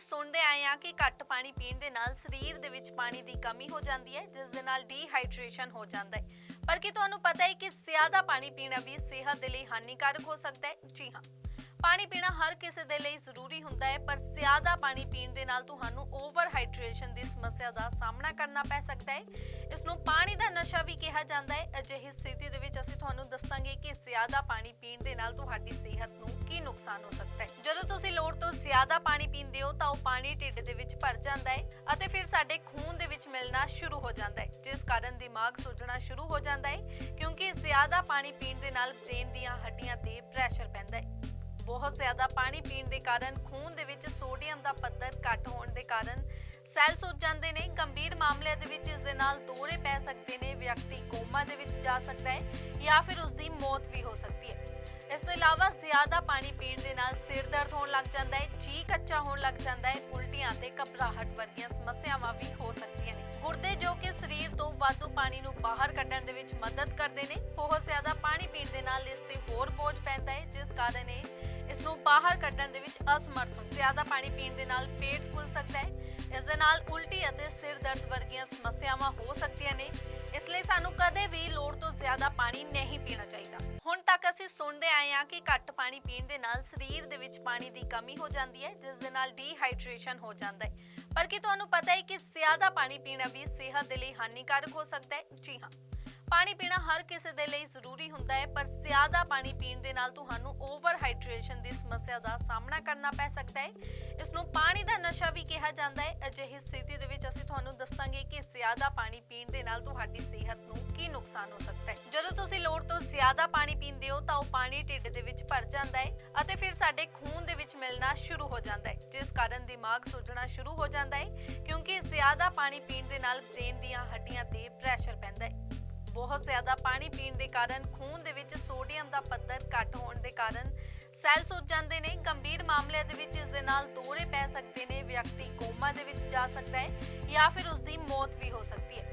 ਸੁਣਦੇ ਆਏ ਹਾਂ ਕਿ ਘੱਟ ਪਾਣੀ ਪੀਣ ਦੇ ਨਾਲ ਸਰੀਰ ਦੇ ਵਿੱਚ ਪਾਣੀ ਦੀ ਕਮੀ ਹੋ ਜਾਂਦੀ ਹੈ, ਜਿਸ ਦੇ ਨਾਲ ਡੀਹਾਈਡਰੇਸ਼ਨ ਹੋ ਜਾਂਦਾ ਹੈ। ਪਰ ਕੀ ਤੁਹਾਨੂੰ ਪਤਾ ਹੈ ਕਿ ਜ਼ਿਆਦਾ ਪਾਣੀ ਪੀਣਾ ਵੀ ਸਿਹਤ ਦੇ ਲਈ ਹਾਨੀਕਾਰਕ ਹੋ ਸਕਦਾ ਹੈ? ਜੀ ਹਾਂ। ਪਾਣੀ ਪੀਣਾ ਹਰ ਕਿਸੇ ਦੇ ਲਈ ਜ਼ਰੂਰੀ ਹੁੰਦਾ ਹੈ, ਪਰ ਜ਼ਿਆਦਾ ਪਾਣੀ ਪੀਣ ਦੇ ਨਾਲ ਤੁਹਾਨੂੰ ਓਵਰ ਹਾਈਡਰੇਸ਼ਨ ਦੀ ਸਮੱਸਿਆ ਦਾ ਸਾਹਮਣਾ ਕਰਨਾ ਪੈ ਸਕਦਾ ਹੈ। ਇਸ ਨੂੰ ਪਾਣੀ ਨਸ਼ਾ ਵੀ ਕਿਹਾ ਜਾਂਦਾ ਹੈ। ਅਜਿਹੀ ਸਥਿਤੀ ਦੇ ਵਿੱਚ ਅਸੀਂ ਤੁਹਾਨੂੰ ਦੱਸਾਂਗੇ ਕਿ ਜ਼ਿਆਦਾ ਪਾਣੀ ਪੀਣ ਦੇ ਨਾਲ ਤੁਹਾਡੀ ਸਿਹਤ ਨੂੰ ਕੀ ਨੁਕਸਾਨ ਹੋ ਸਕਦਾ ਹੈ। ਜਦੋਂ ਤੁਸੀਂ ਲੋੜ ਤੋਂ ਜ਼ਿਆਦਾ ਪਾਣੀ ਪੀਂਦੇ ਹੋ, ਤਾਂ ਉਹ ਪਾਣੀ ਢਿੱਡ ਦੇ ਵਿੱਚ ਭਰ ਜਾਂਦਾ ਹੈ ਅਤੇ ਫਿਰ ਸਾਡੇ ਖੂਨ ਦੇ ਵਿੱਚ ਮਿਲਣਾ ਸ਼ੁਰੂ ਹੋ ਜਾਂਦਾ ਹੈ, ਜਿਸ ਕਾਰਨ ਦਿਮਾਗ ਸੁੱਜਣਾ ਸ਼ੁਰੂ ਹੋ ਜਾਂਦਾ ਹੈ, ਕਿਉਂਕਿ ਜ਼ਿਆਦਾ ਪਾਣੀ ਪੀਣ ਦੇ ਨਾਲ ਬ੍ਰੇਨ ਦੀਆਂ ਹੱਡੀਆਂ ਤੇ ਪ੍ਰੈਸ਼ਰ ਪੈਂਦਾ ਹੈ। ਬਹੁਤ ਜ਼ਿਆਦਾ ਪਾਣੀ ਪੀਣ ਦੇ ਕਾਰਨ ਖੂਨ ਦੇ ਵਿੱਚ ਸੋਡੀਅਮ ਦਾ ਪੱਧਰ ਘੱਟ ਹੋਣ ਦੇ ਕਾਰਨ ਸੈੱਲ ਸੁੱਜ ਜਾਂਦੇ ਨੇ। ਗੰਭੀਰ ਮਾਮਲਿਆਂ ਦੇ ਵਿੱਚ ਇਸ ਦੇ ਨਾਲ ਦੋਰੇ ਪੈ ਸਕਦੇ ਨੇ। ਵਿਅਕਤੀ ਕੋਮਾ ਦੇ ਵਿੱਚ ਜਾ ਸਕਦਾ ਹੈ ਜਾਂ ਫਿਰ ਉਸ ਦੀ ਮੌਤ ਵੀ ਹੋ ਸਕਦੀ ਹੈ। ਇਸ ਤੋਂ ਇਲਾਵਾ ਜ਼ਿਆਦਾ ਪਾਣੀ ਪੀਣ ਦੇ ਨਾਲ ਸਿਰ ਦਰਦ ਹੋਣ ਲੱਗ ਜਾਂਦਾ ਹੈ ਜੀ ਕੱਚਾ ਹੋਣ ਲੱਗ ਜਾਂਦਾ ਹੈ, ਉਲਟੀਆਂ ਤੇ ਘਬਰਾਹਟ ਵਰਗੀਆਂ ਸਮੱਸਿਆਵਾਂ ਵੀ ਹੋ ਸਕਦੀਆਂ ਨੇ। ਗੁਰਦੇ ਜੋ ਕਿ ਸਰੀਰ ਤੋਂ ਵਾਧੂ ਪਾਣੀ ਨੂੰ ਬਾਹਰ ਕੱਢਣ ਦੇ ਵਿੱਚ ਮਦਦ ਕਰਦੇ ਨੇ, ਬਹੁਤ ਜ਼ਿਆਦਾ ਪਾਣੀ ਪੀਣ ਦੇ ਨਾਲ ਇਸ ਤੇ ਹੋਰ ਬੋਝ ਪੈਂਦਾ ਹੈ, ਜਿਸ ਕਾਰਨ ਇਹ ਇਸ ਨੂੰ ਬਾਹਰ ਕੱਢਣ ਦੇ ਵਿੱਚ ਅਸਮਰਥ ਹੋ ਜ਼ਿਆਦਾ ਪਾਣੀ ਪੀਣ ਦੇ ਨਾਲ ਪੇਟ ਫੁੱਲ ਸਕਦਾ ਹੈ ਇਸ ਦੇ ਨਾਲ ਉਲਟੀ ਅਤੇ ਸਿਰ ਦਰਦ ਵਰਗੀਆਂ ਸਮੱਸਿਆਵਾਂ ਹੋ ਸਕਦੀਆਂ ਨੇ। ਇਸ ਲਈ ਸਾਨੂੰ ਕਦੇ ਵੀ ਲੋੜ ਤੋਂ ਜ਼ਿਆਦਾ ਪਾਣੀ ਨਹੀਂ ਪੀਣਾ ਚਾਹੀਦਾ। ਹੁਣ ਤੱਕ ਅਸੀਂ ਸੁਣਦੇ ਆਏ ਹਾਂ ਕਿ ਘੱਟ ਪਾਣੀ ਪੀਣ ਦੇ ਨਾਲ ਸਰੀਰ ਦੇ ਵਿੱਚ ਪਾਣੀ ਦੀ ਕਮੀ ਹੋ ਜਾਂਦੀ ਹੈ, ਜਿਸ ਦੇ ਨਾਲ ਡੀਹਾਈਡਰੇਸ਼ਨ ਹੋ ਜਾਂਦਾ ਹੈ। ਪਰ ਕੀ ਤੁਹਾਨੂੰ ਪਤਾ ਹੈ ਕਿ ਜ਼ਿਆਦਾ ਪਾਣੀ ਪੀਣਾ ਵੀ ਸਿਹਤ ਦੇ ਲਈ ਹਾਨੀਕਾਰਕ ਹੋ ਸਕਦਾ ਹੈ? ਜੀ ਹਾਂ। ਪਾਣੀ ਪੀਣਾ ਹਰ ਕਿਸੇ ਦੇ ਲਈ ਜ਼ਰੂਰੀ ਹੁੰਦਾ ਹੈ, ਪਰ ਜ਼ਿਆਦਾ ਪਾਣੀ ਪੀਣ ਦੇ ਨਾਲ ਤੁਹਾਨੂੰ ਓਵਰ ਹਾਈਡਰੇਸ਼ਨ ਦੀ ਸਮੱਸਿਆ ਦਾ ਸਾਹਮਣਾ ਕਰਨਾ ਪੈ ਸਕਦਾ ਹੈ। ਇਸ ਨੂੰ ਪਾਣੀ ਨਸ਼ਾ ਵੀ ਕਿਹਾ ਜਾਂਦਾ ਹੈ। ਅਜਿਹੀ ਸਥਿਤੀ ਦੇ ਵਿੱਚ ਅਸੀਂ ਤੁਹਾਨੂੰ ਦੱਸਾਂਗੇ ਕਿ ਜ਼ਿਆਦਾ ਪਾਣੀ ਪੀਣ ਦੇ ਨਾਲ ਤੁਹਾਡੀ ਸਿਹਤ ਨੂੰ ਕੀ ਨੁਕਸਾਨ ਹੋ ਸਕਦਾ ਹੈ। ਜਦੋਂ ਤੁਸੀਂ ਲੋੜ ਤੋਂ ਜ਼ਿਆਦਾ ਪਾਣੀ ਪੀਂਦੇ ਹੋ, ਤਾਂ ਉਹ ਪਾਣੀ ਢਿੱਡ ਦੇ ਵਿੱਚ ਭਰ ਜਾਂਦਾ ਹੈ ਅਤੇ ਫਿਰ ਸਾਡੇ ਖੂਨ ਦੇ ਵਿੱਚ ਮਿਲਣਾ ਸ਼ੁਰੂ ਹੋ ਜਾਂਦਾ ਹੈ। ਜਿਸ ਕਾਰਨ ਦਿਮਾਗ ਸੁੱਜਣਾ ਸ਼ੁਰੂ ਹੋ ਜਾਂਦਾ ਹੈ, ਕਿਉਂਕਿ ਜ਼ਿਆਦਾ ਪਾਣੀ ਪੀਣ ਦੇ ਨਾਲ ਬ੍ਰੇਨ ਦੀਆਂ ਹੱਡੀਆਂ ਤੇ ਪ੍ਰੈਸ਼ਰ ਪੈਂਦਾ ਹੈ। ਬਹੁਤ ਜ਼ਿਆਦਾ ਪਾਣੀ ਪੀਣ ਦੇ ਕਾਰਨ ਖੂਨ ਦੇ ਵਿੱਚ ਸੋਡੀਅਮ ਦਾ ਪੱਧਰ ਘੱਟ ਹੋਣ ਦੇ ਕਾਰਨ ਸੈੱਲ ਸੁੱਜ ਜਾਂਦੇ ਨੇ। ਗੰਭੀਰ ਮਾਮਲਿਆਂ ਦੇ ਵਿੱਚ ਇਸ ਦੇ ਨਾਲ ਦੋਰੇ ਪੈ ਸਕਦੇ ਨੇ। ਵਿਅਕਤੀ ਕੋਮਾ ਦੇ ਵਿੱਚ ਜਾ ਸਕਦਾ ਹੈ ਜਾਂ ਫਿਰ ਉਸ ਦੀ ਮੌਤ ਵੀ ਹੋ ਸਕਦੀ ਹੈ।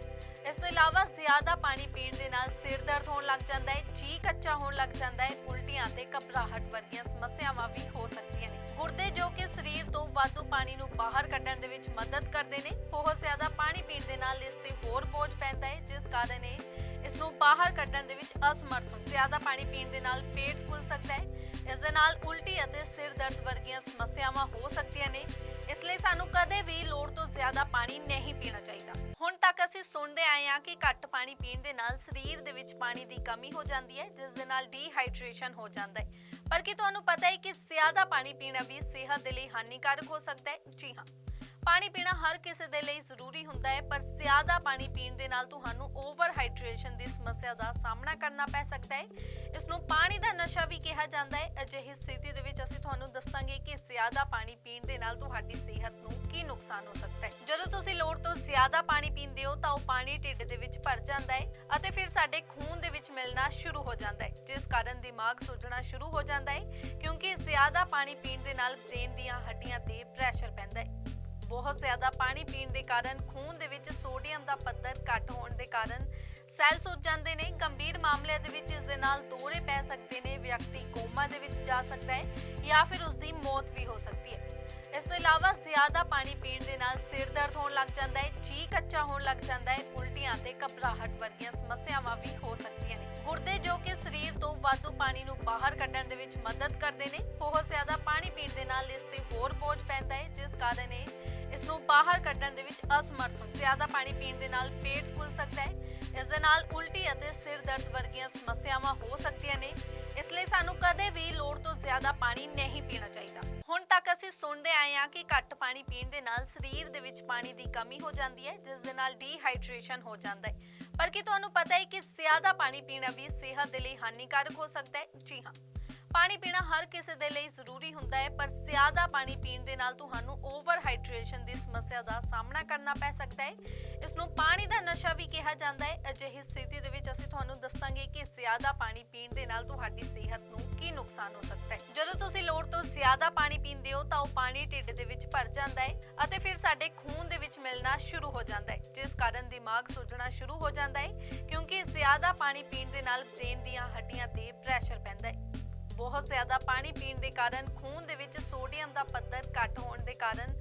ਇਸ ਤੋਂ ਇਲਾਵਾ ਜ਼ਿਆਦਾ ਪਾਣੀ ਪੀਣ ਦੇ ਨਾਲ ਸਿਰ ਦਰਦ ਹੋਣ ਲੱਗ ਜਾਂਦਾ ਹੈ ਜੀ ਕੱਚਾ ਹੋਣ ਲੱਗ ਜਾਂਦਾ ਹੈ, ਉਲਟੀਆਂ ਤੇ ਘਬਰਾਹਟ ਵਰਗੀਆਂ ਸਮੱਸਿਆਵਾਂ ਵੀ ਹੋ ਸਕਦੀਆਂ ਨੇ। ਗੁਰਦੇ ਜੋ ਕਿ ਸਰੀਰ ਤੋਂ ਵਾਧੂ ਪਾਣੀ ਨੂੰ ਬਾਹਰ ਕੱਢਣ ਦੇ ਵਿੱਚ ਮਦਦ ਕਰਦੇ ਨੇ, ਬਹੁਤ ਜ਼ਿਆਦਾ ਪਾਣੀ ਪੀਣ ਦੇ ਨਾਲ ਇਸ ਤੇ ਹੋਰ ਬੋਝ ਪੈਂਦਾ ਹੈ, ਜਿਸ ਕਾਰਨ ਇਹ ਇਸ ਨੂੰ ਬਾਹਰ ਕੱਢਣ ਦੇ ਵਿੱਚ ਅਸਮਰਥ। ਜ਼ਿਆਦਾ ਪਾਣੀ ਪੀਣ ਦੇ ਨਾਲ ਪੇਟ ਫੁੱਲ ਸਕਦਾ ਹੈ ਇਸ ਦੇ ਨਾਲ ਉਲਟੀ ਅਤੇ ਸਿਰ ਦਰਦ ਵਰਗੀਆਂ ਸਮੱਸਿਆਵਾਂ ਹੋ ਸਕਦੀਆਂ ਨੇ। ਇਸ ਲਈ ਸਾਨੂੰ ਕਦੇ ਵੀ ਲੋੜ ਤੋਂ ਜ਼ਿਆਦਾ ਪਾਣੀ ਨਹੀਂ ਪੀਣਾ ਚਾਹੀਦਾ। ਹੁਣ ਤੱਕ ਅਸੀਂ ਸੁਣਦੇ ਆਏ ਹਾਂ ਕਿ ਘੱਟ ਪਾਣੀ ਪੀਣ ਦੇ ਨਾਲ ਸਰੀਰ ਦੇ ਵਿੱਚ ਪਾਣੀ ਦੀ ਕਮੀ ਹੋ ਜਾਂਦੀ ਹੈ, ਜਿਸ ਦੇ ਨਾਲ ਡੀਹਾਈਡਰੇਸ਼ਨ ਹੋ ਜਾਂਦਾ ਹੈ। ਪਰ ਕੀ ਤੁਹਾਨੂੰ ਪਤਾ ਹੈ ਕਿ ਜ਼ਿਆਦਾ ਪਾਣੀ ਪੀਣਾ ਵੀ ਸਿਹਤ ਦੇ ਲਈ ਹਾਨੀਕਾਰਕ ਹੋ ਸਕਦਾ ਹੈ? ਜੀ ਹਾਂ। ਪਾਣੀ ਪੀਣਾ ਹਰ ਕਿਸੇ ਦੇ ਲਈ ਜ਼ਰੂਰੀ ਹੁੰਦਾ ਹੈ, ਪਰ ਜ਼ਿਆਦਾ ਪਾਣੀ ਪੀਣ ਦੇ ਨਾਲ ਤੁਹਾਨੂੰ ਓਵਰ ਹਾਈਡਰੇਸ਼ਨ ਦੀ ਸਮੱਸਿਆ ਦਾ ਸਾਹਮਣਾ ਕਰਨਾ ਪੈ ਸਕਦਾ ਹੈ। ਇਸ ਨੂੰ ਪਾਣੀ ਦਾ ਨਸ਼ਾ ਵੀ ਕਿਹਾ ਜਾਂਦਾ ਹੈ। ਅਜਿਹੀ ਸਥਿਤੀ ਦੇ ਵਿੱਚ ਅਸੀਂ ਤੁਹਾਨੂੰ ਦੱਸਾਂਗੇ ਕਿ ਜ਼ਿਆਦਾ ਪਾਣੀ ਪੀਣ ਦੇ ਨਾਲ ਤੁਹਾਡੀ ਸਿਹਤ ਨੂੰ ਕੀ ਨੁਕਸਾਨ ਹੋ ਸਕਦਾ ਹੈ। ਜਦੋਂ ਤੁਸੀਂ ਲੋੜ ਤੋਂ ਜ਼ਿਆਦਾ ਪਾਣੀ ਪੀਂਦੇ ਹੋ, ਤਾਂ ਉਹ ਪਾਣੀ ਢਿੱਡ ਦੇ ਵਿੱਚ ਭਰ ਜਾਂਦਾ ਹੈ ਅਤੇ ਫਿਰ ਸਾਡੇ ਖੂਨ ਦੇ ਵਿੱਚ ਮਿਲਣਾ ਸ਼ੁਰੂ ਹੋ ਜਾਂਦਾ ਹੈ। ਜਿਸ ਕਾਰਨ ਦਿਮਾਗ ਸੁੱਜਣਾ ਸ਼ੁਰੂ ਹੋ ਜਾਂਦਾ ਹੈ, ਕਿਉਂਕਿ ਜ਼ਿਆਦਾ ਪਾਣੀ ਪੀਣ ਦੇ ਨਾਲ ਬ੍ਰੇਨ ਦੀਆਂ ਹੱਡੀਆਂ ਤੇ ਪ੍ਰੈਸ਼ਰ ਪੈਂਦਾ ਹੈ। ਬਹੁਤ ਜ਼ਿਆਦਾ ਪਾਣੀ ਪੀਣ ਦੇ ਕਾਰਨ ਖੂਨ ਦੇ ਵਿੱਚ ਸੋਡੀਅਮ ਦਾ ਪੱਧਰ ਘੱਟ ਹੋਣ ਦੇ ਕਾਰਨ ਸੈੱਲ ਸੁੱਜ ਜਾਂਦੇ ਨੇ। ਗੰਭੀਰ ਮਾਮਲਿਆਂ ਦੇ ਵਿੱਚ ਇਸ ਦੇ ਨਾਲ ਦੌਰੇ ਪੈ ਸਕਦੇ ਨੇ। ਵਿਅਕਤੀ ਕੋਮਾ ਦੇ ਵਿੱਚ ਜਾ ਸਕਦਾ ਹੈ ਜਾਂ ਫਿਰ ਉਸ ਦੀ ਮੌਤ ਵੀ ਹੋ ਸਕਦੀ ਹੈ। ਇਸ ਤੋਂ ਇਲਾਵਾ ਜ਼ਿਆਦਾ ਪਾਣੀ ਪੀਣ ਦੇ ਨਾਲ ਸਿਰ ਦਰਦ ਹੋਣ ਲੱਗ ਜਾਂਦਾ ਹੈ ਜੀ ਕੱਚਾ ਹੋਣ ਲੱਗ ਜਾਂਦਾ ਹੈ, ਉਲਟੀਆਂ ਤੇ ਘਬਰਾਹਟ ਵਰਗੀਆਂ ਸਮੱਸਿਆਵਾਂ ਵੀ ਹੋ ਸਕਦੀਆਂ ਨੇ। ਗੁਰਦੇ ਜੋ ਕਿ ਸਰੀਰ ਤੋਂ ਵਾਧੂ ਪਾਣੀ ਨੂੰ ਬਾਹਰ ਕੱਢਣ ਦੇ ਵਿੱਚ ਮਦਦ ਕਰਦੇ ਨੇ, ਬਹੁਤ ਜ਼ਿਆਦਾ ਪਾਣੀ ਪੀਣ ਦੇ ਨਾਲ ਇਸ ਤੇ ਹੋਰ ਬੋਝ ਪੈਂਦਾ ਹੈ, ਜਿਸ ਕਾਰਨ ਇਹ ਇਸ ਨੂੰ ਬਾਹਰ ਕੱਢਣ ਦੇ ਵਿੱਚ ਅਸਮਰਥ। ਹੋ ਜ਼ਿਆਦਾ ਪਾਣੀ ਪੀਣ ਦੇ ਨਾਲ ਪੇਟ ਫੁੱਲ ਸਕਦਾ ਹੈ ਇਸ ਦੇ ਨਾਲ ਉਲਟੀ ਅਤੇ ਸਿਰ ਦਰਦ ਵਰਗੀਆਂ ਸਮੱਸਿਆਵਾਂ ਹੋ ਸਕਦੀਆਂ ਨੇ। ਇਸ ਲਈ ਸਾਨੂੰ ਕਦੇ ਵੀ ਲੋੜ ਤੋਂ ਜ਼ਿਆਦਾ ਪਾਣੀ ਨਹੀਂ ਪੀਣਾ ਚਾਹੀਦਾ। ਹੁਣ ਤੱਕ ਅਸੀਂ ਸੁਣਦੇ ਆਏ ਹਾਂ ਕਿ ਘੱਟ ਪਾਣੀ ਪੀਣ ਦੇ ਨਾਲ ਸਰੀਰ ਦੇ ਵਿੱਚ ਪਾਣੀ ਦੀ ਕਮੀ ਹੋ ਜਾਂਦੀ ਹੈ, ਜਿਸ ਦੇ ਨਾਲ ਡੀਹਾਈਡਰੇਸ਼ਨ ਹੋ ਜਾਂਦਾ ਹੈ। ਪਰ ਕੀ ਤੁਹਾਨੂੰ ਪਤਾ ਹੈ ਕਿ ਜ਼ਿਆਦਾ ਪਾਣੀ ਪੀਣਾ ਵੀ ਸਿਹਤ ਦੇ ਲਈ ਹਾਨੀਕਾਰਕ ਹੋ ਸਕਦਾ ਹੈ? ਜੀ ਹਾਂ। ਪਾਣੀ ਪੀਣਾ ਹਰ ਕਿਸੇ ਦੇ ਲਈ ਜ਼ਰੂਰੀ ਹੁੰਦਾ ਹੈ, ਪਰ ਜ਼ਿਆਦਾ ਪਾਣੀ ਪੀਣ ਦੇ ਨਾਲ ਤੁਹਾਨੂੰ ਓਵਰ ਹਾਈਡਰੇਸ਼ਨ ਦੀ ਸਮੱਸਿਆ ਦਾ ਸਾਹਮਣਾ ਕਰਨਾ ਪੈ ਸਕਦਾ ਹੈ। ਇਸ ਨੂੰ ਪਾਣੀ ਦਾ ਨਸ਼ਾ ਵੀ ਕਿਹਾ ਜਾਂਦਾ ਹੈ। ਅਜਿਹੀ ਸਥਿਤੀ ਦੇ ਵਿੱਚ ਅਸੀਂ ਤੁਹਾਨੂੰ ਦੱਸਾਂਗੇ ਕਿ ਜ਼ਿਆਦਾ ਪਾਣੀ ਪੀਣ ਦੇ ਨਾਲ ਤੁਹਾਡੀ ਸਿਹਤ ਨੂੰ ਕੀ ਨੁਕਸਾਨ ਹੋ ਸਕਦਾ ਹੈ। ਜਦੋਂ ਤੁਸੀਂ ਲੋੜ ਤੋਂ ਜ਼ਿਆਦਾ ਪਾਣੀ ਪੀਂਦੇ ਹੋ ਤਾਂ ਉਹ ਪਾਣੀ ਢਿੱਡ ਦੇ ਵਿੱਚ ਭਰ ਜਾਂਦਾ ਹੈ ਅਤੇ ਫਿਰ ਸਾਡੇ ਖੂਨ ਦੇ ਵਿੱਚ ਮਿਲਣਾ ਸ਼ੁਰੂ ਹੋ ਜਾਂਦਾ ਹੈ। ਜਿਸ ਕਾਰਨ ਦਿਮਾਗ ਸੁੱਜਣਾ ਸ਼ੁਰੂ ਹੋ ਜਾਂਦਾ ਹੈ ਕਿਉਂਕਿ ਜ਼ਿਆਦਾ ਪਾਣੀ ਪੀਣ ਦੇ ਨਾਲ ਬ੍ਰੇਨ ਦੀਆਂ ਹੱਡੀਆਂ ਤੇ ਪ੍ਰੈਸ਼ਰ ਪੈਂਦਾ ਹੈ। ਬਹੁਤ ਜ਼ਿਆਦਾ ਪਾਣੀ ਪੀਣ ਦੇ ਕਾਰਨ ਖੂਨ ਦੇ ਵਿੱਚ ਸੋਡੀਅਮ ਦਾ ਪੱਧਰ ਘੱਟ ਹੋਣ ਦੇ ਕਾਰਨ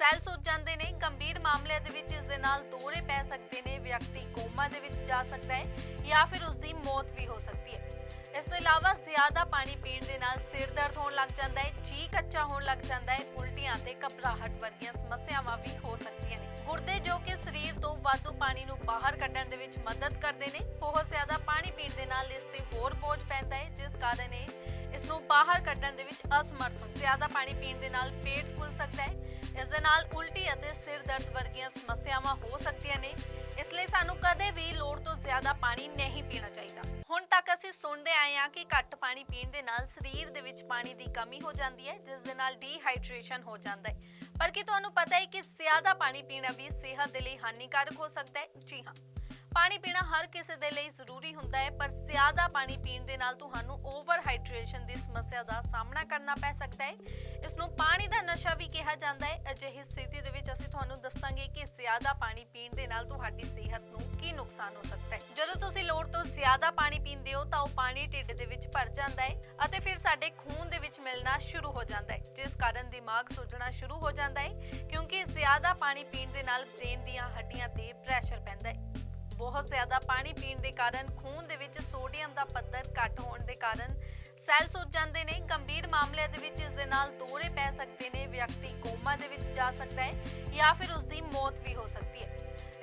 ਸੈੱਲ ਸੁੱਜ ਜਾਂਦੇ ਨੇ। ਗੰਭੀਰ ਮਾਮਲਿਆਂ ਦੇ ਵਿੱਚ ਇਸ ਦੇ ਨਾਲ ਦੋਹਰੇ ਪੈ ਸਕਦੇ ਨੇ। ਵਿਅਕਤੀ ਕੋਮਾ ਦੇ ਵਿੱਚ ਜਾ ਸਕਦਾ ਹੈ ਜਾਂ ਫਿਰ ਉਸ ਦੀ ਮੌਤ ਵੀ ਹੋ ਸਕਦੀ ਹੈ। ਇਸ ਤੋਂ ਇਲਾਵਾ ਜ਼ਿਆਦਾ ਪਾਣੀ ਪੀਣ ਦੇ ਨਾਲ ਸਿਰ ਦਰਦ ਹੋਣ ਲੱਗ ਜਾਂਦਾ ਹੈ ਜੀ ਕੱਚਾ ਹੋਣ ਲੱਗ ਜਾਂਦਾ ਹੈ, ਉਲਟੀਆਂ ਤੇ ਘਬਰਾਹਟ ਵਰਗੀਆਂ ਸਮੱਸਿਆਵਾਂ ਵੀ ਹੋ ਸਕਦੀਆਂ ਨੇ। ਗੁਰਦੇ ਜੋ ਕਿ ਸਰੀਰ ਤੋਂ ਵਾਧੂ ਪਾਣੀ ਨੂੰ ਬਾਹਰ ਕੱਢਣ ਦੇ ਵਿੱਚ ਮਦਦ ਕਰਦੇ ਨੇ ਬਹੁਤ ਜ਼ਿਆਦਾ ਪਾਣੀ ਪੀਣ ਦੇ ਨਾਲ ਇਸ ਤੇ ਹੋਰ ਬੋਝ ਪੈਂਦਾ ਹੈ, ਜਿਸ ਕਾਰਨ ਇਹ ਇਸ ਨੂੰ ਬਾਹਰ ਕੱਢਣ ਦੇ ਵਿੱਚ ਅਸਮਰਥ। ਹੁੰਦੇ ਜ਼ਿਆਦਾ ਪਾਣੀ ਪੀਣ ਦੇ ਨਾਲ ਪੇਟ ਫੁੱਲ ਸਕਦਾ ਹੈ ਇਸ ਦੇ ਨਾਲ ਉਲਟੀ ਅਤੇ ਸਿਰ ਦਰਦ ਵਰਗੀਆਂ ਸਮੱਸਿਆਵਾਂ ਹੋ ਸਕਦੀਆਂ ਨੇ। ਇਸ ਲਈ ਸਾਨੂੰ ਕਦੇ ਵੀ ਲੋੜ ਤੋਂ ਜ਼ਿਆਦਾ ਪਾਣੀ ਨਹੀਂ ਪੀਣਾ ਚਾਹੀਦਾ। ਹੁਣ ਤੱਕ ਅਸੀਂ ਸੁਣਦੇ ਆਏ ਹਾਂ ਕਿ ਘੱਟ ਪਾਣੀ ਪੀਣ ਦੇ ਨਾਲ ਸਰੀਰ ਦੇ ਵਿੱਚ ਪਾਣੀ ਦੀ ਕਮੀ ਹੋ ਜਾਂਦੀ ਹੈ, ਜਿਸ ਦੇ ਨਾਲ ਡੀਹਾਈਡਰੇਸ਼ਨ ਹੋ ਜਾਂਦਾ ਹੈ। ਪਰ ਕੀ ਤੁਹਾਨੂੰ ਪਤਾ ਹੈ ਕਿ ਜ਼ਿਆਦਾ ਪਾਣੀ ਪੀਣਾ ਵੀ ਸਿਹਤ ਦੇ ਲਈ ਹਾਨੀਕਾਰਕ ਹੋ ਸਕਦਾ ਹੈ? ਜੀ ਹਾਂ। ਪਾਣੀ ਪੀਣਾ ਹਰ ਕਿਸੇ ਦੇ ਲਈ ਜ਼ਰੂਰੀ ਹੁੰਦਾ ਹੈ, ਪਰ ਜ਼ਿਆਦਾ ਪਾਣੀ ਪੀਣ ਦੇ ਨਾਲ ਤੁਹਾਨੂੰ ਓਵਰ ਹਾਈਡਰੇਸ਼ਨ ਦੀ ਸਮੱਸਿਆ ਦਾ ਸਾਹਮਣਾ ਕਰਨਾ ਪੈ ਸਕਦਾ ਹੈ। ਇਸ ਨੂੰ ਪਾਣੀ ਦਾ ਨਸ਼ਾ ਵੀ ਕਿਹਾ ਜਾਂਦਾ ਹੈ। ਅਜਿਹੀ ਸਥਿਤੀ ਦੇ ਵਿੱਚ ਅਸੀਂ ਤੁਹਾਨੂੰ ਦੱਸਾਂਗੇ ਕਿ ਜ਼ਿਆਦਾ ਪਾਣੀ ਪੀਣ ਦੇ ਨਾਲ ਤੁਹਾਡੀ ਸਿਹਤ ਨੂੰ ਕੀ ਨੁਕਸਾਨ ਹੋ ਸਕਦਾ ਹੈ। ਜਦੋਂ ਤੁਸੀਂ ਲੋੜ ਤੋਂ ਜ਼ਿਆਦਾ ਪਾਣੀ ਪੀਂਦੇ ਹੋ, ਤਾਂ ਉਹ ਪਾਣੀ ਢਿੱਡ ਦੇ ਵਿੱਚ ਭਰ ਜਾਂਦਾ ਹੈ ਅਤੇ ਫਿਰ ਸਾਡੇ ਖੂਨ ਦੇ ਵਿੱਚ ਮਿਲਣਾ ਸ਼ੁਰੂ ਹੋ ਜਾਂਦਾ ਹੈ, ਜਿਸ ਕਾਰਨ ਦਿਮਾਗ ਸੁੱਜਣਾ ਸ਼ੁਰੂ ਹੋ ਜਾਂਦਾ ਹੈ, ਕਿਉਂਕਿ ਜ਼ਿਆਦਾ ਪਾਣੀ ਪੀਣ ਦੇ ਨਾਲ ਬ੍ਰੇਨ ਦੀਆਂ ਹੱਡੀਆਂ ਤੇ ਪ੍ਰੈਸ਼ਰ ਪੈਂਦਾ ਹੈ। ਬਹੁਤ ਜ਼ਿਆਦਾ ਪਾਣੀ ਪੀਣ ਦੇ ਕਾਰਨ ਖੂਨ ਦੇ ਵਿੱਚ ਸੋਡੀਅਮ ਦਾ ਪੱਧਰ ਘੱਟ ਹੋਣ ਦੇ ਕਾਰਨ ਸੈੱਲ ਸੁੱਜ ਜਾਂਦੇ ਨੇ। ਗੰਭੀਰ ਮਾਮਲਿਆਂ ਦੇ ਵਿੱਚ ਇਸ ਦੇ ਨਾਲ ਦੋਹਰੇ ਪੈ ਸਕਦੇ ਨੇ। ਵਿਅਕਤੀ ਕੋਮਾ ਦੇ ਵਿੱਚ ਜਾ ਸਕਦਾ ਹੈ ਜਾਂ ਫਿਰ ਉਸ ਦੀ ਮੌਤ ਵੀ ਹੋ ਸਕਦੀ ਹੈ।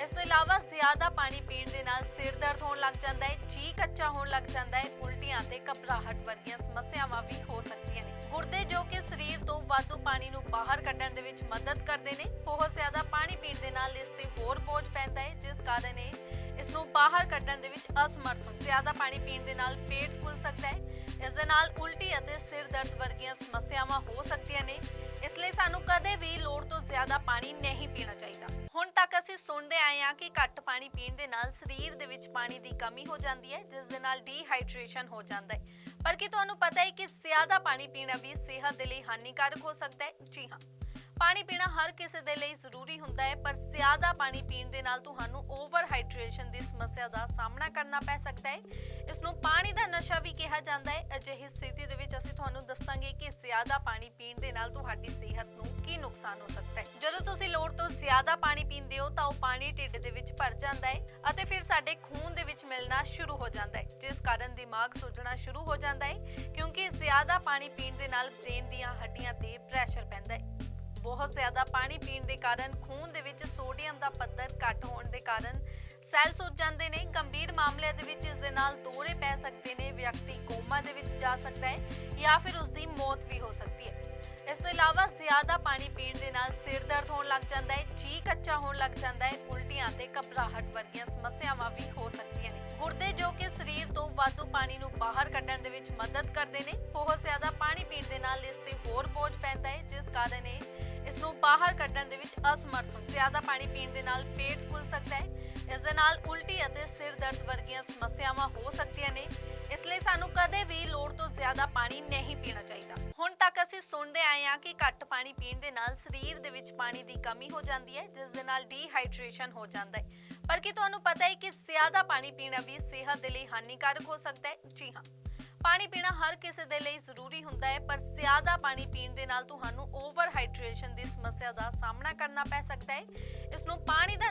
ਇਸ ਤੋਂ ਇਲਾਵਾ ਜ਼ਿਆਦਾ ਪਾਣੀ ਪੀਣ ਦੇ ਨਾਲ ਸਿਰ ਦਰਦ ਹੋਣ ਲੱਗ ਜਾਂਦਾ ਹੈ ਜੀ ਕੱਚਾ ਹੋਣ ਲੱਗ ਜਾਂਦਾ ਹੈ, ਉਲਟੀਆਂ ਤੇ ਘਬਰਾਹਟ ਵਰਗੀਆਂ ਸਮੱਸਿਆਵਾਂ ਵੀ ਹੋ ਸਕਦੀਆਂ ਨੇ। ਗੁਰਦੇ ਜੋ ਕਿ ਸਰੀਰ ਤੋਂ ਵਾਧੂ ਪਾਣੀ ਨੂੰ ਬਾਹਰ ਕੱਢਣ ਦੇ ਵਿੱਚ ਮਦਦ ਕਰਦੇ ਨੇ, ਬਹੁਤ ਜ਼ਿਆਦਾ ਪਾਣੀ ਪੀਣ ਦੇ ਨਾਲ ਇਸ ਤੇ ਹੋਰ ਬੋਝ ਪੈਂਦਾ ਹੈ, ਜਿਸ ਕਾਰਨ ਇਹ ਇਸ ਨੂੰ ਬਾਹਰ ਕੱਢਣ ਦੇ ਵਿੱਚ ਅਸਮਰਥ। ਹੁੰਦੇ ਜ਼ਿਆਦਾ ਪਾਣੀ ਪੀਣ ਦੇ ਨਾਲ ਪੇਟ ਫੁੱਲ ਸਕਦਾ ਹੈ ਇਸ ਦੇ ਨਾਲ ਉਲਟੀ ਅਤੇ ਸਿਰ ਦਰਦ ਵਰਗੀਆਂ ਸਮੱਸਿਆਵਾਂ ਹੋ ਸਕਦੀਆਂ ਨੇ। ਇਸ ਲਈ ਸਾਨੂੰ ਕਦੇ ਵੀ ਲੋੜ ਤੋਂ ਜ਼ਿਆਦਾ ਪਾਣੀ ਨਹੀਂ ਪੀਣਾ ਚਾਹੀਦਾ। ਹੁਣ ਤੱਕ ਅਸੀਂ ਸੁਣਦੇ ਆਏ ਹਾਂ ਕਿ ਘੱਟ ਪਾਣੀ ਪੀਣ ਦੇ ਨਾਲ ਸਰੀਰ ਦੇ ਵਿੱਚ ਪਾਣੀ ਦੀ ਕਮੀ ਹੋ ਜਾਂਦੀ ਹੈ, ਜਿਸ ਦੇ ਨਾਲ ਡੀਹਾਈਡਰੇਸ਼ਨ ਹੋ ਜਾਂਦਾ ਹੈ। ਪਰ ਕੀ ਤੁਹਾਨੂੰ ਪਤਾ ਹੈ ਕਿ ਜ਼ਿਆਦਾ ਪਾਣੀ ਪੀਣਾ ਵੀ ਸਿਹਤ ਦੇ ਲਈ ਹਾਨੀਕਾਰਕ ਹੋ ਸਕਦਾ ਹੈ? ਜੀ ਹਾਂ। ਪਾਣੀ ਪੀਣਾ ਹਰ ਕਿਸੇ ਦੇ ਲਈ ਜ਼ਰੂਰੀ ਹੁੰਦਾ ਹੈ, ਪਰ ਜ਼ਿਆਦਾ ਪਾਣੀ ਪੀਣ ਦੇ ਨਾਲ ਤੁਹਾਨੂੰ ਓਵਰ ਹਾਈਡਰੇਸ਼ਨ ਦੀ ਸਮੱਸਿਆ ਦਾ ਸਾਹਮਣਾ ਕਰਨਾ ਪੈ ਸਕਦਾ ਹੈ। ਇਸ ਨੂੰ ਪਾਣੀ ਦਾ ਨਸ਼ਾ ਵੀ ਕਿਹਾ ਜਾਂਦਾ ਹੈ। ਅਜਿਹੀ ਸਥਿਤੀ ਦੇ ਵਿੱਚ ਅਸੀਂ ਤੁਹਾਨੂੰ ਦੱਸਾਂਗੇ ਕਿ ਜ਼ਿਆਦਾ ਪਾਣੀ ਪੀਣ ਦੇ ਨਾਲ ਤੁਹਾਡੀ ਸਿਹਤ ਨੂੰ ਕੀ ਨੁਕਸਾਨ ਹੋ ਸਕਦਾ ਹੈ। ਜਦੋਂ ਤੁਸੀਂ ਲੋੜ ਤੋਂ ਜ਼ਿਆਦਾ ਪਾਣੀ ਪੀਂਦੇ ਹੋ, ਤਾਂ ਉਹ ਪਾਣੀ ਢਿੱਡ ਦੇ ਵਿੱਚ ਭਰ ਜਾਂਦਾ ਹੈ ਅਤੇ ਫਿਰ ਸਾਡੇ ਖੂਨ ਦੇ ਵਿੱਚ ਮਿਲਣਾ ਸ਼ੁਰੂ ਹੋ ਜਾਂਦਾ ਹੈ, ਜਿਸ ਕਾਰਨ ਦਿਮਾਗ ਸੁੱਜਣਾ ਸ਼ੁਰੂ ਹੋ ਜਾਂਦਾ ਹੈ, ਕਿਉਂਕਿ ਜ਼ਿਆਦਾ ਪਾਣੀ ਪੀਣ ਦੇ ਨਾਲ ਬ੍ਰੇਨ ਦੀਆਂ ਹੱਡੀਆਂ ਤੇ ਪ੍ਰੈਸ਼ਰ ਪੈਂਦਾ ਹੈ। ਬਹੁਤ ਜ਼ਿਆਦਾ ਪਾਣੀ ਪੀਣ ਦੇ ਕਾਰਨ ਖੂਨ ਦੇ ਵਿੱਚ ਸੋਡੀਅਮ ਦਾ ਪੱਧਰ ਘੱਟ ਹੋਣ ਦੇ ਕਾਰਨ ਸੈੱਲ ਸੁੱਜ ਜਾਂਦੇ ਨੇ। ਗੰਭੀਰ ਮਾਮਲਿਆਂ ਦੇ ਵਿੱਚ ਇਸ ਦੇ ਨਾਲ ਦੋਰੇ ਪੈ ਸਕਦੇ ਨੇ। ਵਿਅਕਤੀ ਕੋਮਾ ਦੇ ਵਿੱਚ ਜਾ ਸਕਦਾ ਹੈ ਜਾਂ ਫਿਰ ਉਸ ਦੀ ਮੌਤ ਵੀ ਹੋ ਸਕਦੀ ਹੈ। ਇਸ ਤੋਂ ਇਲਾਵਾ ਜ਼ਿਆਦਾ ਪਾਣੀ ਪੀਣ ਦੇ ਨਾਲ ਸਿਰ ਦਰਦ ਹੋਣ ਲੱਗ ਜਾਂਦਾ ਹੈ ਜੀ ਕੱਚਾ ਹੋਣ ਲੱਗ ਜਾਂਦਾ ਹੈ, ਉਲਟੀਆਂ ਤੇ ਘਬਰਾਹਟ ਵਰਗੀਆਂ ਸਮੱਸਿਆਵਾਂ ਵੀ ਹੋ ਸਕਦੀਆਂ ਨੇ। ਗੁਰਦੇ ਜੋ ਕਿ ਸਰੀਰ ਤੋਂ ਵਾਧੂ ਪਾਣੀ ਨੂੰ ਬਾਹਰ ਕੱਢਣ ਦੇ ਵਿੱਚ ਮਦਦ ਕਰਦੇ ਨੇ, ਬਹੁਤ ਜ਼ਿਆਦਾ ਪਾਣੀ ਪੀਣ ਦੇ ਨਾਲ ਇਸ ਤੇ ਹੋਰ ਬੋਝ ਪੈਂਦਾ ਹੈ, ਜਿਸ ਕਾਰਨ ਇਹ ਇਸ ਨੂੰ ਬਾਹਰ ਕੱਢਣ ਦੇ ਵਿੱਚ ਅਸਮਰਥ ਹੁੰਦੇ ਜ਼ਿਆਦਾ ਪਾਣੀ ਪੀਣ ਦੇ ਨਾਲ ਪੇਟ ਫੁੱਲ ਸਕਦਾ ਹੈ ਇਸ ਦੇ ਨਾਲ ਉਲਟੀ ਅਤੇ ਸਿਰ ਦਰਦ ਵਰਗੀਆਂ ਸਮੱਸਿਆਵਾਂ ਹੋ ਸਕਦੀਆਂ ਨੇ। ਇਸ ਲਈ ਸਾਨੂੰ ਕਦੇ ਵੀ ਲੋੜ ਤੋਂ ਜ਼ਿਆਦਾ ਪਾਣੀ ਨਹੀਂ ਪੀਣਾ ਚਾਹੀਦਾ। ਹੁਣ ਤੱਕ ਅਸੀਂ ਸੁਣਦੇ ਆਏ ਹਾਂ ਕਿ ਘੱਟ ਪਾਣੀ ਪੀਣ ਦੇ ਨਾਲ ਸਰੀਰ ਦੇ ਵਿੱਚ ਪਾਣੀ ਦੀ ਕਮੀ ਹੋ ਜਾਂਦੀ ਹੈ, ਜਿਸ ਦੇ ਨਾਲ ਡੀਹਾਈਡਰੇਸ਼ਨ ਹੋ ਜਾਂਦਾ ਹੈ। ਪਰ ਕੀ ਤੁਹਾਨੂੰ ਪਤਾ ਹੈ ਕਿ ਜ਼ਿਆਦਾ ਪਾਣੀ ਪੀਣਾ ਵੀ ਸਿਹਤ ਦੇ ਲਈ ਹਾਨੀਕਾਰਕ ਹੋ ਸਕਦਾ ਹੈ? ਜੀ ਹਾਂ। ਪਾਣੀ ਪੀਣਾ ਹਰ ਕਿਸੇ ਦੇ ਲਈ ਜ਼ਰੂਰੀ ਹੁੰਦਾ ਹੈ, ਪਰ ਜ਼ਿਆਦਾ ਪਾਣੀ ਪੀਣ ਦੇ ਨਾਲ ਤੁਹਾਨੂੰ ਓਵਰ ਹਾਈਡਰੇਸ਼ਨ ਦੀ ਸਮੱਸਿਆ ਦਾ ਸਾਹਮਣਾ ਕਰਨਾ ਪੈ ਸਕਦਾ ਹੈ। ਇਸ ਨੂੰ ਪਾਣੀ ਦਾ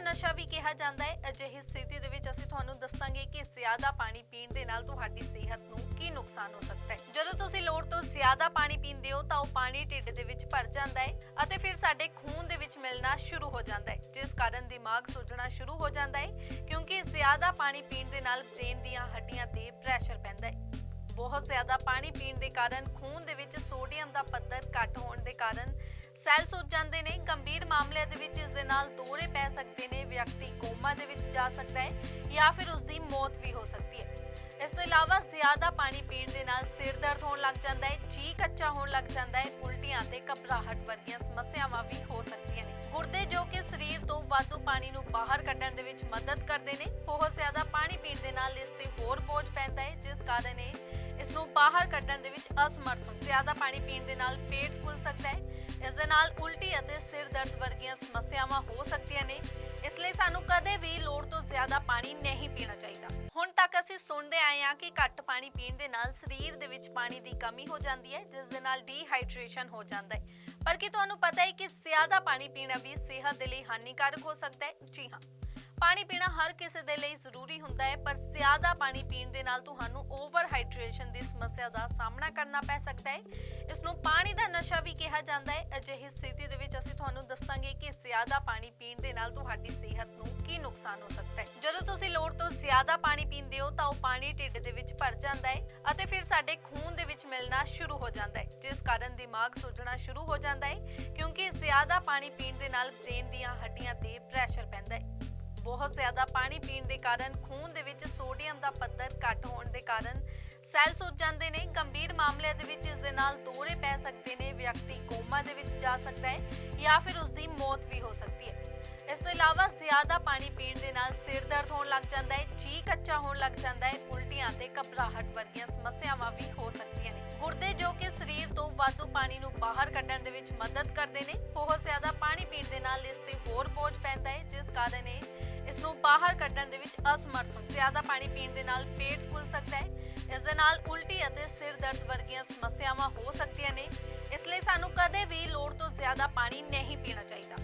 ਕਿਹਾ ਜਾਂਦਾ ਹੈ। ਅਜਿਹੀ ਸਥਿਤੀ ਦੇ ਵਿੱਚ ਅਸੀਂ ਤੁਹਾਨੂੰ ਦੱਸਾਂਗੇ ਕਿ ਜ਼ਿਆਦਾ ਪਾਣੀ ਪੀਣ ਦੇ ਨਾਲ ਤੁਹਾਡੀ ਸਿਹਤ ਨੂੰ ਕੀ ਨੁਕਸਾਨ ਹੋ ਸਕਦਾ ਹੈ। ਜਦੋਂ ਤੁਸੀਂ ਲੋੜ ਤੋਂ ਜ਼ਿਆਦਾ ਪਾਣੀ ਪੀਂਦੇ ਹੋ ਤਾਂ ਉਹ ਪਾਣੀ ਢਿੱਡ ਦੇ ਵਿੱਚ ਭਰ ਜਾਂਦਾ ਹੈ ਅਤੇ ਫਿਰ ਸਾਡੇ ਖੂਨ ਦੇ ਵਿੱਚ ਮਿਲਣਾ ਸ਼ੁਰੂ ਹੋ ਜਾਂਦਾ ਹੈ। ਜਿਸ ਕਾਰਨ ਦਿਮਾਗ ਸੁੱਜਣਾ ਸ਼ੁਰੂ ਹੋ ਜਾਂਦਾ ਹੈ ਕਿਉਂਕਿ ਜ਼ਿਆਦਾ ਪਾਣੀ ਪੀਣ ਦੇ ਨਾਲ ਬ੍ਰੇਨ ਦੀਆਂ ਹੱਡੀਆਂ ਤੇ ਪ੍ਰੈਸ਼ਰ ਪੈਂਦਾ ਹੈ। ਬਹੁਤ ਜ਼ਿਆਦਾ ਪਾਣੀ ਪੀਣ ਦੇ ਕਾਰਨ ਖੂਨ ਦੇ ਵਿੱਚ ਸੋਡੀਅਮ ਦਾ ਪੱਧਰ ਘੱਟ ਹੋਣ ਦੇ ਕਾਰਨ ਸੈੱਲ ਸੁੱਜ ਜਾਂਦੇ ਨੇ। ਗੰਭੀਰ ਮਾਮਲਿਆਂ ਦੇ ਵਿੱਚ ਇਸ ਦੇ ਨਾਲ ਦੋਹਰੇ ਪੈ ਸਕਦੇ ਨੇ। ਵਿਅਕਤੀ ਕੋਮਾ ਦੇ ਵਿੱਚ ਜਾ ਸਕਦਾ ਹੈ ਜਾਂ ਫਿਰ ਉਸ ਦੀ ਮੌਤ ਵੀ ਹੋ ਸਕਦੀ ਹੈ। ਇਸ ਤੋਂ ਇਲਾਵਾ ਜ਼ਿਆਦਾ ਪਾਣੀ ਪੀਣ ਦੇ ਨਾਲ ਸਿਰ ਦਰਦ ਹੋਣ ਲੱਗ ਜਾਂਦਾ ਹੈ ਜੀ ਕੱਚਾ ਹੋਣ ਲੱਗ ਜਾਂਦਾ ਹੈ, ਉਲਟੀਆਂ ਤੇ ਘਬਰਾਹਟ ਵਰਗੀਆਂ ਸਮੱਸਿਆਵਾਂ ਵੀ ਹੋ ਸਕਦੀਆਂ ਨੇ। ਗੁਰਦੇ ਜੋ ਕਿ ਸਰੀਰ ਤੋਂ ਵਾਧੂ ਪਾਣੀ ਨੂੰ ਬਾਹਰ ਕੱਢਣ ਦੇ ਵਿੱਚ ਮਦਦ ਕਰਦੇ ਨੇ, ਬਹੁਤ ਜ਼ਿਆਦਾ ਪਾਣੀ ਪੀਣ ਦੇ ਨਾਲ ਇਸ ਤੇ ਹੋਰ ਬੋਝ ਪੈਂਦਾ ਹੈ, ਜਿਸ ਕਾਰਨ ਇਹ ਇਸ ਨੂੰ ਬਾਹਰ ਕੱਢਣ ਦੇ ਵਿੱਚ ਅਸਮਰਥ। ਹੁੰਦੇ ਜ਼ਿਆਦਾ ਪਾਣੀ ਪੀਣ ਦੇ ਨਾਲ ਪੇਟ ਫੁੱਲ ਸਕਦਾ ਹੈ ਇਸ ਦੇ ਨਾਲ ਉਲਟੀ ਅਤੇ ਸਿਰ ਦਰਦ ਵਰਗੀਆਂ ਸਮੱਸਿਆਵਾਂ ਹੋ ਸਕਦੀਆਂ ਨੇ। ਇਸ ਲਈ ਸਾਨੂੰ ਕਦੇ ਵੀ ਲੋੜ ਤੋਂ ਜ਼ਿਆਦਾ ਪਾਣੀ ਨਹੀਂ ਪੀਣਾ ਚਾਹੀਦਾ। ਹੁਣ ਤੱਕ ਅਸੀਂ ਸੁਣਦੇ ਆਏ ਹਾਂ ਕਿ ਘੱਟ ਪਾਣੀ ਪੀਣ ਦੇ ਨਾਲ ਸਰੀਰ ਦੇ ਵਿੱਚ ਪਾਣੀ ਦੀ ਕਮੀ ਹੋ ਜਾਂਦੀ ਹੈ, ਜਿਸ ਦੇ ਨਾਲ ਡੀਹਾਈਡਰੇਸ਼ਨ ਹੋ ਜਾਂਦਾ ਹੈ। ਪਰ ਕੀ ਤੁਹਾਨੂੰ ਪਤਾ ਹੈ ਕਿ ਜ਼ਿਆਦਾ ਪਾਣੀ ਪੀਣਾ ਵੀ ਸਿਹਤ ਦੇ ਲਈ ਹਾਨੀਕਾਰਕ ਹੋ ਸਕਦਾ ਹੈ? ਜੀ ਹਾਂ। ਪਾਣੀ ਪੀਣਾ ਹਰ ਕਿਸੇ ਦੇ ਲਈ ਜ਼ਰੂਰੀ ਹੁੰਦਾ ਹੈ, ਪਰ ਜ਼ਿਆਦਾ ਪਾਣੀ ਪੀਣ ਦੇ ਨਾਲ ਤੁਹਾਨੂੰ ਓਵਰ ਹਾਈਡਰੇਸ਼ਨ ਦੀ ਸਮੱਸਿਆ ਦਾ ਸਾਹਮਣਾ ਕਰਨਾ ਪੈ ਸਕਦਾ ਹੈ। ਇਸ ਨੂੰ ਪਾਣੀ ਦਾ ਕਿਹਾ ਜਾਂਦਾ ਹੈ। ਅਜਿਹੀ ਸਥਿਤੀ ਦੇ ਵਿੱਚ ਅਸੀਂ ਤੁਹਾਨੂੰ ਦੱਸਾਂਗੇ ਕਿ ਜ਼ਿਆਦਾ ਪਾਣੀ ਪੀਣ ਦੇ ਨਾਲ ਤੁਹਾਡੀ ਸਿਹਤ ਨੂੰ ਕੀ ਨੁਕਸਾਨ ਹੋ ਸਕਦਾ ਹੈ। ਜਦੋਂ ਤੁਸੀਂ ਲੋੜ ਤੋਂ ਜ਼ਿਆਦਾ ਪਾਣੀ ਪੀਂਦੇ ਹੋ, ਤਾਂ ਉਹ ਪਾਣੀ ਢਿੱਡ ਦੇ ਵਿੱਚ ਭਰ ਜਾਂਦਾ ਹੈ ਅਤੇ ਫਿਰ ਸਾਡੇ ਖੂਨ ਦੇ ਵਿੱਚ ਮਿਲਣਾ ਸ਼ੁਰੂ ਹੋ ਜਾਂਦਾ ਹੈ, ਜਿਸ ਕਾਰਨ ਦਿਮਾਗ ਸੁੱਜਣਾ ਸ਼ੁਰੂ ਹੋ ਜਾਂਦਾ ਹੈ, ਕਿਉਂਕਿ ਜ਼ਿਆਦਾ ਪਾਣੀ ਪੀਣ ਦੇ ਨਾਲ ਬ੍ਰੇਨ ਦੀਆਂ ਹੱਡੀਆਂ ਤੇ ਪ੍ਰੈਸ਼ਰ ਪੈਂਦਾ ਹੈ। ਬਹੁਤ ਜ਼ਿਆਦਾ ਪਾਣੀ ਪੀਣ ਦੇ ਕਾਰਨ ਖੂਨ ਦੇ ਵਿੱਚ ਸੋਡੀਅਮ ਦਾ ਪੱਧਰ ਘੱਟ ਹੋਣ ਦੇ ਕਾਰਨ ਸੈੱਲ ਸੁੱਜ ਜਾਂਦੇ ਨੇ। ਗੰਭੀਰ ਮਾਮਲਿਆਂ ਦੇ ਵਿੱਚ ਇਸ ਦੇ ਨਾਲ ਦੌਰੇ ਪੈ ਸਕਦੇ ਨੇ। ਵਿਅਕਤੀ ਕੋਮਾ ਦੇ ਵਿੱਚ ਜਾ ਸਕਦਾ ਹੈ ਜਾਂ ਫਿਰ ਉਸ ਦੀ ਮੌਤ ਵੀ ਹੋ ਸਕਦੀ ਹੈ। ਇਸ ਤੋਂ ਇਲਾਵਾ ਜ਼ਿਆਦਾ ਪਾਣੀ ਪੀਣ ਦੇ ਨਾਲ ਸਿਰ ਦਰਦ ਹੋਣ ਲੱਗ ਜਾਂਦਾ ਹੈ ਜੀ ਕੱਚਾ ਹੋਣ ਲੱਗ ਜਾਂਦਾ ਹੈ, ਉਲਟੀਆਂ ਤੇ ਘਬਰਾਹਟ ਵਰਗੀਆਂ ਸਮੱਸਿਆਵਾਂ ਵੀ ਹੋ ਸਕਦੀਆਂ ਨੇ। ਗੁਰਦੇ ਜੋ ਕਿ ਸਰੀਰ ਤੋਂ ਵਾਧੂ ਪਾਣੀ ਨੂੰ ਬਾਹਰ ਕੱਢਣ ਦੇ ਵਿੱਚ ਮਦਦ ਕਰਦੇ ਨੇ, ਬਹੁਤ ਜ਼ਿਆਦਾ ਪਾਣੀ ਪੀਣ ਦੇ ਨਾਲ ਇਸ ਤੇ ਹੋਰ ਬੋਝ ਪੈਂਦਾ ਹੈ, ਜਿਸ ਕਾਰਨ ਇਹ ਇਸ ਨੂੰ ਬਾਹਰ ਕੱਢਣ ਦੇ ਵਿੱਚ ਅਸਮਰਥ। ਹੁੰਦਾ ਜ਼ਿਆਦਾ ਪਾਣੀ ਪੀਣ ਦੇ ਨਾਲ ਪੇਟ ਫੁੱਲ ਸਕਦਾ ਹੈ ਇਸ ਦੇ ਨਾਲ ਉਲਟੀ ਅਤੇ ਸਿਰ ਦਰਦ ਵਰਗੀਆਂ ਸਮੱਸਿਆਵਾਂ ਹੋ ਸਕਦੀਆਂ ਨੇ। ਇਸ ਲਈ ਸਾਨੂੰ ਕਦੇ ਵੀ ਲੋੜ ਤੋਂ ਜ਼ਿਆਦਾ ਪਾਣੀ ਨਹੀਂ ਪੀਣਾ ਚਾਹੀਦਾ।